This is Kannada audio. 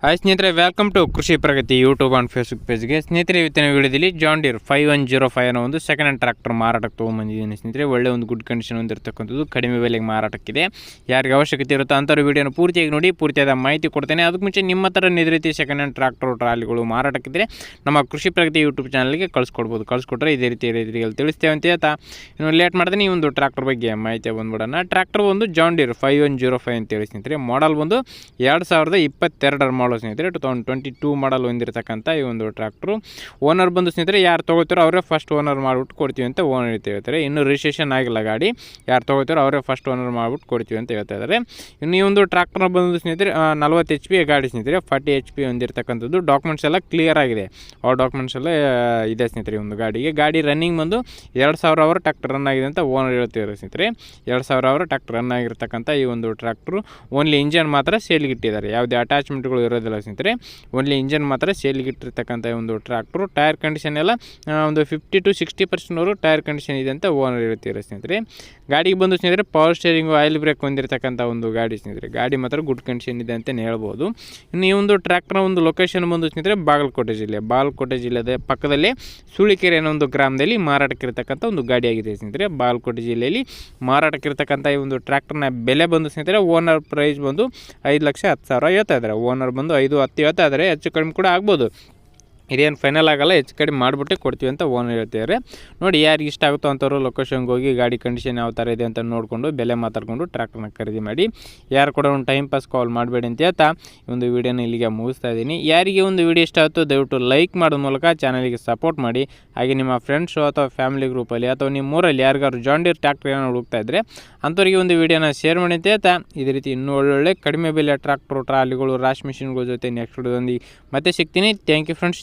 ಹಾಯ್ ಸ್ನೇಹಿತರೆ welcome to Krishi Pragati YouTube and Facebook ಪೇಜ್ಗೆ ಸ್ನೇಹಿತರೆ, ಇವತ್ತಿನ ವಿಡಿಯೋದಲ್ಲಿ John Deere five one zero five ಅನ್ನೋ ಒಂದು ಸೆಕೆಂಡ್ ಹ್ಯಾಂಡ್ ಟ್ರ್ಯಾಕ್ಟರ್ ಮಾರಾಟಕ್ಕೆ ತೊಗೊಂಬಂದಿದ್ದೀನಿ ಸ್ನೇಹಿತರೆ. ಒಳ್ಳೆ ಒಂದು ಗುಡ್ ಕಂಡೀಷನ್ ಹೊಂದಿರತಕ್ಕಂಥದ್ದು ಕಡಿಮೆ ಬೆಲೆಗೆ ಮಾರಾಟಕ್ಕಿದೆ. ಯಾರಿಗೆ ಅವಶ್ಯಕತೆ ಇರುತ್ತೋ ಅಂಥವ್ರು ವಿಡಿಯೋನ ಪೂರ್ತಿಯಾಗಿ ನೋಡಿ, ಪೂರ್ತಿಯಾದ ಮಾಹಿತಿ ಕೊಡ್ತೇನೆ. ಅದಕ್ಕೆ ಮುಂಚೆ ನಿಮ್ಮ ಥರ ಇದೇ ರೀತಿ ಸೆಕೆಂಡ್ ಹ್ಯಾಂಡ್ ಟ್ರ್ಯಾಕ್ಟರ್ ಟ್ರಾಲಿಗಳು ಮಾರಾಟಕ್ಕಿದ್ರೆ ನಮ್ಮ ಕೃಷಿ ಪ್ರಗತಿ ಯೂಟ್ಯೂಬ್ ಚಾನಲ್ಗೆ ಕಳಿಸ್ಕೊಡ್ಬೋದು. ಕಳಿಸ್ಕೊಟ್ರೆ ಇದೇ ರೀತಿ ರೀತಿಯಲ್ಲಿ ತಿಳಿಸ್ತೇವೆ ಅಂತ ಹೇಳ್ತಾ. ಇನ್ನು ಲೇಟ್ ಮಾಡ್ತೀನಿ ಈ ಒಂದು ಟ್ರ್ಯಾಕ್ಟರ್ ಬಗ್ಗೆ ಮಾಹಿತಿ ಬಂದ್ಬಿಡೋಣ. ಟ್ರ್ಯಾಕ್ಟರ್ ಒಂದು John Deere five one zero five ಅಂತೇಳಿ ಸ್ನೇಹಿತರೆ. ಮಾಡಲ್ ಬಂದು ಎರಡು ಸಾವಿರದ ಇಪ್ಪತ್ತೆರಡರ ಮಾಡಲ್ ಸ್ನೇಹಿತರೆ, two thousand twenty two model ಹೊಂದಿರತಕ್ಕಂಥ ಈ ಒಂದು ಟ್ರ್ಯಾಕ್ಟ್ರು ಓನರ್ ಬಂದು ಸ್ನೇಹಿತರೆ, ಯಾರು ತೊಗೋತಾರೋ ಅವರೇ ಫಸ್ಟ್ ಓನರ್ ಮಾಡಿಬಿಟ್ಟು ಕೊಡ್ತೀವಿ ಅಂತ ಓನರ್ ಅಂತ ಹೇಳ್ತಾರೆ. ಇನ್ನು ರಿಜಿಸ್ಟ್ರೇಷನ್ ಆಗಿಲ್ಲ ಗಾಡಿ. ಯಾರು ತೊಗೋತಾರೋ ಅವರೇ ಫಸ್ಟ್ ಓನರ್ ಮಾಡಿಬಿಟ್ಟು ಕೊಡ್ತೀವಿ ಅಂತ ಹೇಳ್ತಾ ಇದ್ದಾರೆ ಇನ್ನು ಈ ಒಂದು ಟ್ರ್ಯಾಕ್ಟರ್ ಬಂದು ಸ್ನೇಹಿತರೆ ನಲ್ವತ್ತು ಎಚ್ ಪಿ ಗಾಡಿ ಸ್ನೇಹಿತರೆ. ಫಾರ್ಟಿ ಎಚ್ ಪಿ ಹೊಂದಿರತಕ್ಕಂಥದ್ದು. ಡಾಕ್ಯುಮೆಂಟ್ಸ್ ಎಲ್ಲ ಕ್ಲಿಯರ್ ಆಗಿದೆ. ಆ ಡಾಕ್ಯುಮೆಂಟ್ಸ್ ಎಲ್ಲ ಇದೆ ಸ್ನೇಹಿತರೆ ಒಂದು ಗಾಡಿಗೆ. ಗಾಡಿ ರನ್ನಿಂಗ್ ಬಂದು ಎರಡು ಸಾವಿರ ಅವರ್ ಟ್ರ್ಯಾಕ್ಟರ್ ರನ್ ಆಗಿದೆ ಅಂತ ಓನರ್ ಹೇಳ್ತಿದ್ದಾರೆ ಸ್ನೇಹಿತರೆ. ಎರಡು ಸಾವಿರ ಅವರ್ ಟ್ರ್ಯಾಕ್ಟರ್ ರನ್ ಆಗಿರ್ತಕ್ಕಂಥ ಈ ಒಂದು ಟ್ರ್ಯಾಕ್ಟ್ರು ಓನ್ಲಿ ಇಂಜನ್ ಮಾತ್ರ ಸೇಲ್ಗಿಟ್ಟಿದ್ದಾರೆ ಯಾವುದೇ ಅಟ್ಯಾಚ್ಮೆಂಟ್ಗಳು ಇರೋದಿಲ್ಲ. ಸ್ನೇಹಿತರೆ. ಓನ್ಲಿ ಇಂಜನ್ ಮಾತ್ರ ಸೇಲ್ಗೆ ಇಟ್ಟಿರ್ತಕ್ಕಂಥ ಒಂದು ಟ್ರ್ಯಾಕ್ಟ್ರು ಟೈರ್ ಕಂಡೀಷನ್ ಎಲ್ಲ ಒಂದು ಫಿಫ್ಟಿ ಟು ಸಿಕ್ಸ್ಟಿ ಪರ್ಸೆಂಟ್ವರೆಗೂ ಟೈರ್ ಕಂಡೀಷನ್ ಇದೆ ಅಂತ ಓನರ್ ಹೇಳ್ತಿದ್ದಾರೆ ಸ್ನೇಹಿತರೆ. ಗಾಡಿಗೆ ಬಂದು ಸ್ನೇಹಿತರೆ ಪವರ್ ಸ್ಟೇರಿಂಗು ಆಯಿಲ್ ಬ್ರೇಕ್ ಹೊಂದಿರತಕ್ಕಂಥ ಒಂದು ಗಾಡಿ ಸ್ನೇಹಿತರೆ. ಗಾಡಿ ಮಾತ್ರ ಗುಡ್ ಕಂಡೀಷನ್ ಇದೆ ಅಂತಲೇ ಹೇಳ್ಬೋದು. ಇನ್ನು ಈ ಒಂದು ಟ್ರ್ಯಾಕ್ಟರ್ನ ಒಂದು ಲೊಕೇಶನ್ ಬಂದು ಸ್ನೇಹಿತರೆ, ಬಾಗಲಕೋಟೆ ಜಿಲ್ಲೆ. ಬಾಗಲಕೋಟೆ ಜಿಲ್ಲೆದ ಪಕ್ಕದಲ್ಲೇ ಸುಳಿಕೆರೆ ಅನ್ನೋ ಒಂದು ಗ್ರಾಮದಲ್ಲಿ ಮಾರಾಟಕ್ಕಿರ್ತಕ್ಕಂಥ ಒಂದು ಗಾಡಿಯಾಗಿದೆ ಸ್ನೇಹಿತರೆ. ಬಾಗಲಕೋಟೆ ಜಿಲ್ಲೆಯಲ್ಲಿ ಮಾರಾಟಕ್ಕಿರ್ತಕ್ಕಂಥ ಈ ಒಂದು ಟ್ರ್ಯಾಕ್ಟರ್ನ ಬೆಲೆ ಬಂದು ಸ್ನೇಹಿತರೆ ಓನರ್ ಪ್ರೈಸ್ ಬಂದು ಐದು ಲಕ್ಷ ಹತ್ತು ಸಾವಿರ ಹೇಳ್ತಾ ಇದ್ದಾರೆ. ಓನರ್ ಐದು ಹತ್ತು ಇದ್ದಾರೆ ಹೆಚ್ಚು ಕಡಿಮೆ ಕೂಡ ಆಗ್ಬೋದು. ಇದೇನು ಫೈನಲ್ ಆಗಲ್ಲ, ಹೆಚ್ಚು ಕಡಿಮೆ ಮಾಡಿಬಿಟ್ಟೆ ಕೊಡ್ತೀವಿ ಅಂತ ಓನರ್ ಹೇಳ್ತಿದ್ದಾರೆ ನೋಡಿ ಯಾರಿಗೆ ಇಷ್ಟ ಆಗುತ್ತೋ ಅಂಥವ್ರು ಲೊಕೇಶನ್ಗೆ ಹೋಗಿ ಗಾಡಿ ಕಂಡೀಷನ್ ಯಾವ ಥರ ಇದೆ ಅಂತ ನೋಡಿಕೊಂಡು ಬೆಲೆ ಮಾತಾಡ್ಕೊಂಡು ಟ್ರ್ಯಾಕ್ಟರ್ನ ಖರೀದಿ ಮಾಡಿ. ಯಾರು ಕೂಡ ಒಂದು ಟೈಮ್ ಪಾಸ್ ಕಾಲ್ ಮಾಡಬೇಡಿ ಅಂತ ಹೇಳ್ತಾ ಈ ಒಂದು ವಿಡಿಯೋನ ಇಲ್ಲಿಗೆ ಮುಗಿಸ್ತಾ ಇದ್ದೀನಿ. ಯಾರಿಗೆ ಒಂದು ವಿಡಿಯೋ ಇಷ್ಟ ಆಯಿತು ದಯವಿಟ್ಟು ಲೈಕ್ ಮಾಡೋದ ಮೂಲಕ ಚಾನಲಿಗೆ ಸಪೋರ್ಟ್ ಮಾಡಿ. ಹಾಗೆ ನಿಮ್ಮ ಫ್ರೆಂಡ್ಸು ಅಥವಾ ಫ್ಯಾಮಿಲಿ ಗ್ರೂಪಲ್ಲಿ ಅಥವಾ ನಿಮ್ಮ ಊರಲ್ಲಿ ಯಾರಿಗಾದ್ರು ಜಾಂಡೀರ್ ಟ್ರ್ಯಾಕ್ಟರ್ ಏನೋ ಹುಡುಕ್ತಾ ಇದ್ದರೆ ಅಂಥವ್ರಿಗೆ ಒಂದು ವಿಡಿಯೋನ ಶೇರ್ ಮಾಡಿ ಅಂತ ಹೇಳ್ತಾ. ಇದೇ ರೀತಿ ಇನ್ನೂ ಒಳ್ಳೊಳ್ಳೆ ಕಡಿಮೆ ಬೆಲೆ ಟ್ರ್ಯಾಕ್ಟ್ರು ಟ್ರಾಲಿಗಳು ರಾಶ್ ಮಿಷಿನ್ಗಳ ಜೊತೆ ನೆಕ್ಸ್ಟ್ ಒಂದು ಮತ್ತೆ ಸಿಗ್ತೀನಿ. Thank you friends